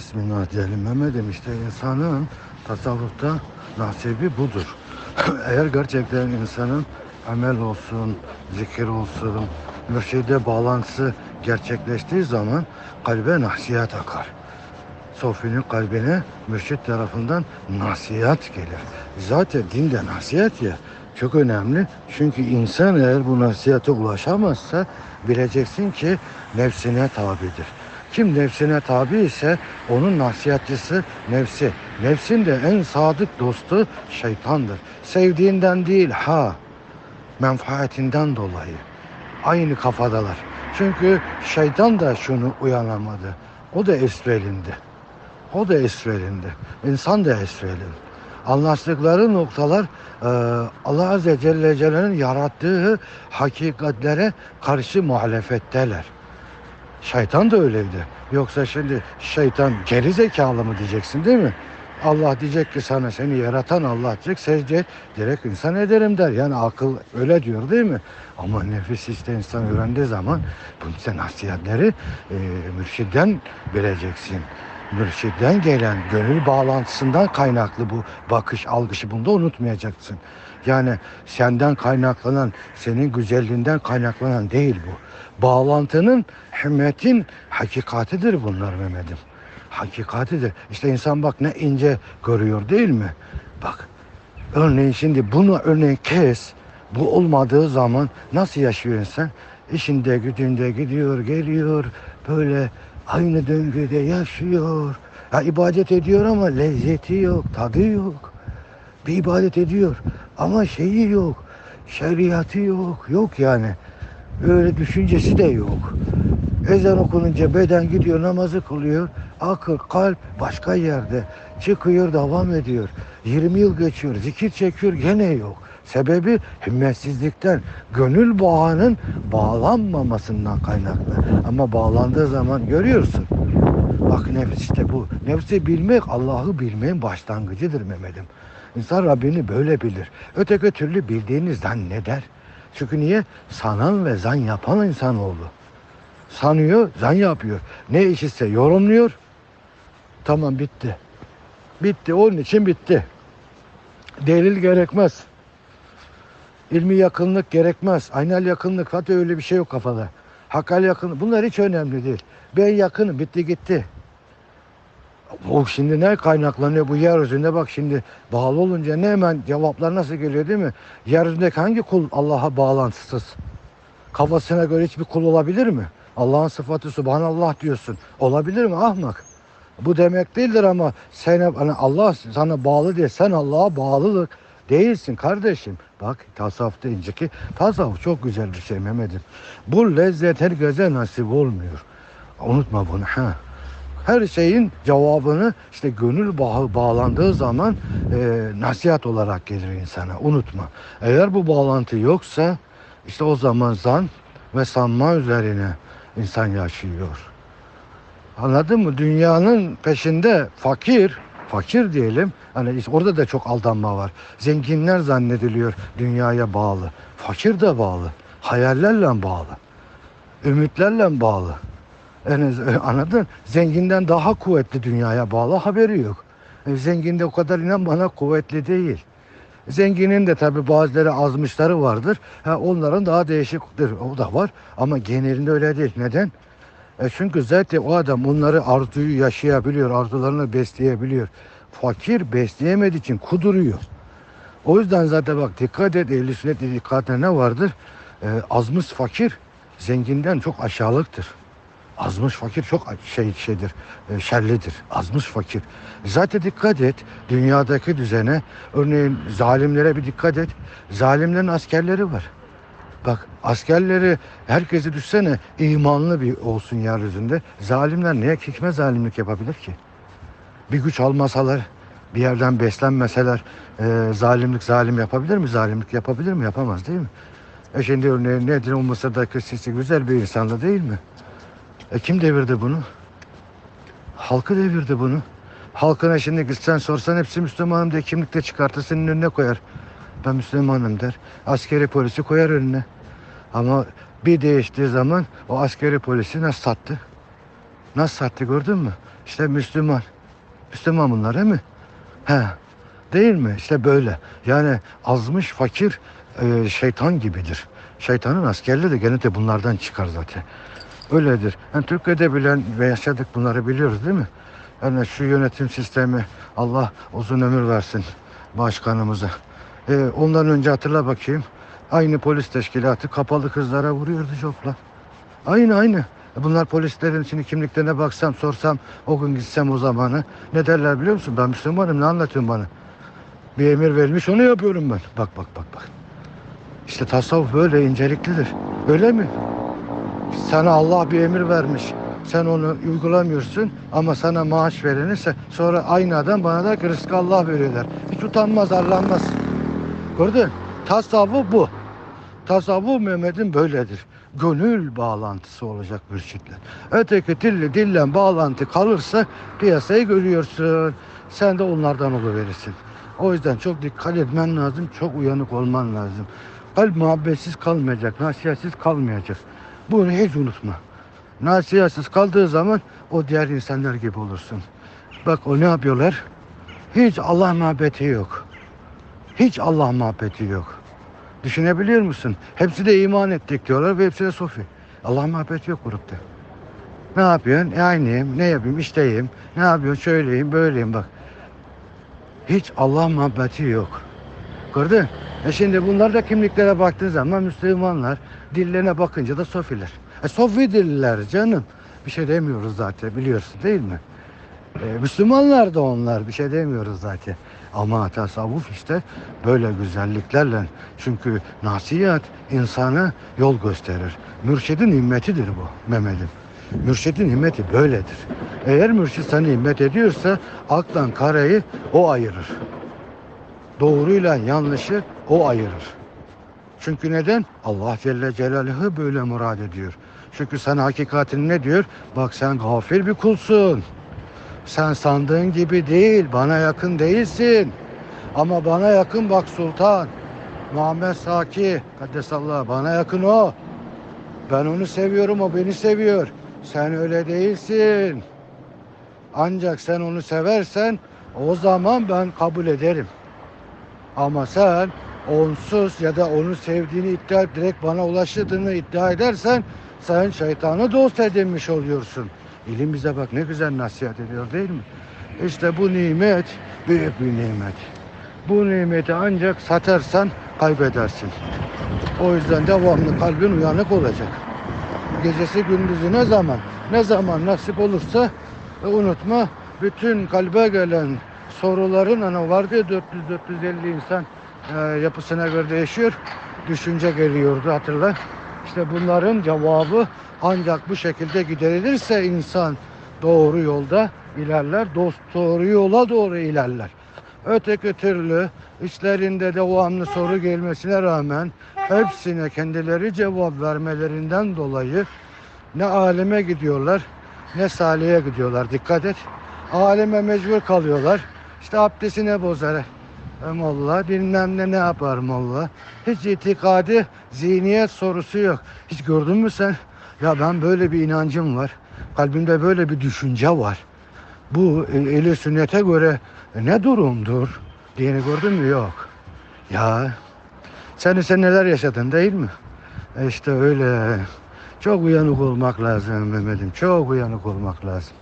Bismillah diyelim Mehmet'im işte insanın tasavvufta nasibi budur. Eğer gerçekten insanın amel olsun, zikir olsun, mürşide bağlantısı gerçekleştiği zaman kalbe nasihat akar. Sofinin kalbine mürşit tarafından nasihat gelir. Zaten dinde nasihat ya çok önemli. Çünkü insan eğer bu nasihate ulaşamazsa bileceksin ki nefsine tabidir. Kim nefsine tabi ise onun nasihatçısı nefsi. Nefsin de en sadık dostu şeytandır. Sevdiğinden değil ha menfaatinden dolayı. Aynı kafadalar. Çünkü şeytan da şunu uyanamadı. O da esvelinde. O da esvelinde. İnsan da esvelinde. Anlaştıkları noktalar e, Allah Azze Celle Celle'nin yarattığı hakikatlere karşı muhalefetteler. Şeytan da öyleydi. Yoksa şimdi şeytan geri zekalı mı diyeceksin değil mi? Allah diyecek ki sana seni yaratan Allah diyecek secde et. direkt insan ederim der. Yani akıl öyle diyor değil mi? Ama nefis işte insan öğrendiği zaman bu işte nasihatleri e, mürşiden bileceksin. Mürşiden gelen gönül bağlantısından kaynaklı bu bakış algışı bunu da unutmayacaksın. Yani senden kaynaklanan, senin güzelliğinden kaynaklanan değil bu. Bağlantının, himmetin hakikatidir bunlar Mehmet'im. Hakikatidir. İşte insan bak ne ince görüyor değil mi? Bak örneğin şimdi bunu örneğin kes. Bu olmadığı zaman nasıl yaşıyor insan? İşinde gücünde gidiyor geliyor böyle aynı döngüde yaşıyor. Ha, ibadet ediyor ama lezzeti yok, tadı yok. Bir ibadet ediyor ama şeyi yok. Şeriatı yok. Yok yani. Öyle düşüncesi de yok. Ezan okununca beden gidiyor namazı kılıyor. Akıl, kalp başka yerde. Çıkıyor devam ediyor. 20 yıl geçiyor. Zikir çekiyor gene yok. Sebebi himmetsizlikten, gönül bağının bağlanmamasından kaynaklı. Ama bağlandığı zaman görüyorsun. Bak nefis işte bu. Nefsi bilmek Allah'ı bilmenin başlangıcıdır Mehmet'im. İnsan Rabbini böyle bilir. Öteki türlü bildiğini zanneder. Çünkü niye? Sanan ve zan yapan insanoğlu. Sanıyor, zan yapıyor. Ne işitse yorumluyor. Tamam bitti. Bitti. Onun için bitti. Delil gerekmez. İlmi yakınlık gerekmez. Aynel yakınlık. Hatta öyle bir şey yok kafada. Hakkal yakınlık. Bunlar hiç önemli değil. Ben yakınım. Bitti gitti. Bu şimdi ne kaynaklanıyor bu yeryüzünde bak şimdi bağlı olunca ne hemen cevaplar nasıl geliyor değil mi? Yeryüzündeki hangi kul Allah'a bağlantısız? Kafasına göre hiçbir kul olabilir mi? Allah'ın sıfatı subhanallah diyorsun. Olabilir mi ahmak? Bu demek değildir ama sen hani Allah sana bağlı diye sen Allah'a bağlılık değilsin kardeşim. Bak tasavvuf deyince ki tasavvuf çok güzel bir şey Mehmet'im. Bu lezzet herkese nasip olmuyor. Unutma bunu ha. Her şeyin cevabını işte gönül bağı bağlandığı zaman e, nasihat olarak gelir insana. Unutma. Eğer bu bağlantı yoksa işte o zaman zan ve sanma üzerine insan yaşıyor. Anladın mı? Dünyanın peşinde fakir, fakir diyelim. Hani işte orada da çok aldanma var. Zenginler zannediliyor dünyaya bağlı. Fakir de bağlı. Hayallerle bağlı. Ümitlerle bağlı. En az, anladın? Zenginden daha kuvvetli dünyaya bağlı haberi yok. E, zengin de o kadar inan bana kuvvetli değil. Zenginin de tabi bazıları azmışları vardır. Ha, onların daha değişiktir. O da var. Ama genelinde öyle değil. Neden? E çünkü zaten o adam onları arzuyu yaşayabiliyor. Arzularını besleyebiliyor. Fakir besleyemediği için kuduruyor. O yüzden zaten bak dikkat et ehl sünnet dikkatine ne vardır? E, azmış fakir zenginden çok aşağılıktır. Azmış fakir çok şey şeydir, e, şerlidir. Azmış fakir. Zaten dikkat et dünyadaki düzene. Örneğin zalimlere bir dikkat et. Zalimlerin askerleri var. Bak askerleri herkesi düşsene imanlı bir olsun yeryüzünde. Zalimler niye kime zalimlik yapabilir ki? Bir güç almasalar, bir yerden beslenmeseler e, zalimlik zalim yapabilir mi? Zalimlik yapabilir mi? Yapamaz değil mi? E şimdi örneğin nedir o Mısır'daki Sisi güzel bir insandı değil mi? E kim devirdi bunu? Halkı devirdi bunu. Halkına şimdi gitsen sorsan hepsi Müslümanım diye kimlikte çıkartır senin önüne koyar. Ben Müslümanım der. Askeri polisi koyar önüne. Ama bir değiştiği zaman o askeri polisi nasıl sattı? Nasıl sattı gördün mü? İşte Müslüman. Müslüman bunlar değil mi? He. Değil mi? İşte böyle. Yani azmış fakir e, şeytan gibidir. Şeytanın askerleri de gene de bunlardan çıkar zaten. Öyledir. Yani Türkiye'de bilen ve yaşadık bunları biliyoruz değil mi? Yani şu yönetim sistemi Allah uzun ömür versin başkanımıza. E, ondan önce hatırla bakayım. Aynı polis teşkilatı kapalı kızlara vuruyordu copla. Aynı aynı. Bunlar polislerin şimdi kimliklerine baksam sorsam o gün gitsem o zamanı ne derler biliyor musun? Ben Müslümanım ne anlatıyorsun bana? Bir emir verilmiş onu yapıyorum ben. Bak bak bak bak. İşte tasavvuf böyle inceliklidir. Öyle mi? Sana Allah bir emir vermiş. Sen onu uygulamıyorsun ama sana maaş verenirse sonra aynı adam bana da rızkı Allah veriyor der. Hiç utanmaz, arlanmaz. Gördün? Tasavvuf bu. Tasavvuf Mehmet'in böyledir. Gönül bağlantısı olacak mürşitle. Öteki dille dillen bağlantı kalırsa piyasayı görüyorsun. Sen de onlardan oluverirsin. O yüzden çok dikkat etmen lazım. Çok uyanık olman lazım. Kalp muhabbetsiz kalmayacak. Nasihatsiz kalmayacak. Bunu hiç unutma. Nasihatsiz kaldığı zaman o diğer insanlar gibi olursun. Bak o ne yapıyorlar? Hiç Allah muhabbeti yok. Hiç Allah muhabbeti yok. Düşünebiliyor musun? Hepsi de iman ettik diyorlar ve hepsi de sofi. Allah muhabbeti yok grupta. Ne yapıyorsun? E aynıyım. Ne yapayım? İşteyim. Ne yapıyorsun? Şöyleyim, böyleyim bak. Hiç Allah muhabbeti yok. Gördün? E şimdi bunlar da kimliklere baktığın zaman Müslümanlar, dillerine bakınca da sofiler. E sofi diller canım. Bir şey demiyoruz zaten biliyorsun değil mi? E, Müslümanlar da onlar bir şey demiyoruz zaten. Ama tasavvuf işte böyle güzelliklerle. Çünkü nasihat insana yol gösterir. Mürşidin himmetidir bu Mehmet'im. Mürşidin himmeti böyledir. Eğer mürşid sana himmet ediyorsa aklan karayı o ayırır. Doğruyla yanlışı o ayırır. Çünkü neden? Allah Celle Celaluhu böyle murad ediyor. Çünkü sana hakikatini ne diyor? Bak sen gafil bir kulsun. Sen sandığın gibi değil, bana yakın değilsin. Ama bana yakın bak sultan. Muhammed Saki, Kaddesallah bana yakın o. Ben onu seviyorum, o beni seviyor. Sen öyle değilsin. Ancak sen onu seversen o zaman ben kabul ederim. Ama sen onsuz ya da onu sevdiğini iddia direkt bana ulaştığını iddia edersen sen şeytanı dost edinmiş oluyorsun. İlim bize bak ne güzel nasihat ediyor değil mi? İşte bu nimet büyük bir nimet. Bu nimeti ancak satarsan kaybedersin. O yüzden devamlı kalbin uyanık olacak. Gecesi gündüzü ne zaman ne zaman nasip olursa e, unutma bütün kalbe gelen soruların hani vardı ya 400-450 insan e, yapısına göre değişiyor. Düşünce geliyordu hatırla. İşte bunların cevabı ancak bu şekilde giderilirse insan doğru yolda ilerler. Dost doğru yola doğru ilerler. Öteki türlü içlerinde devamlı soru gelmesine rağmen hepsine kendileri cevap vermelerinden dolayı ne aleme gidiyorlar ne saliye gidiyorlar. Dikkat et. Aleme mecbur kalıyorlar. İşte abdestine bozar. E molla bilmem ne ne yapar molla. Hiç itikadi zihniyet sorusu yok. Hiç gördün mü sen? Ya ben böyle bir inancım var. Kalbimde böyle bir düşünce var. Bu e, eli sünnete göre ne durumdur diyeni gördün mü? Yok. Ya sen ise neler yaşadın değil mi? E işte öyle. Çok uyanık olmak lazım Mehmet'im. Çok uyanık olmak lazım.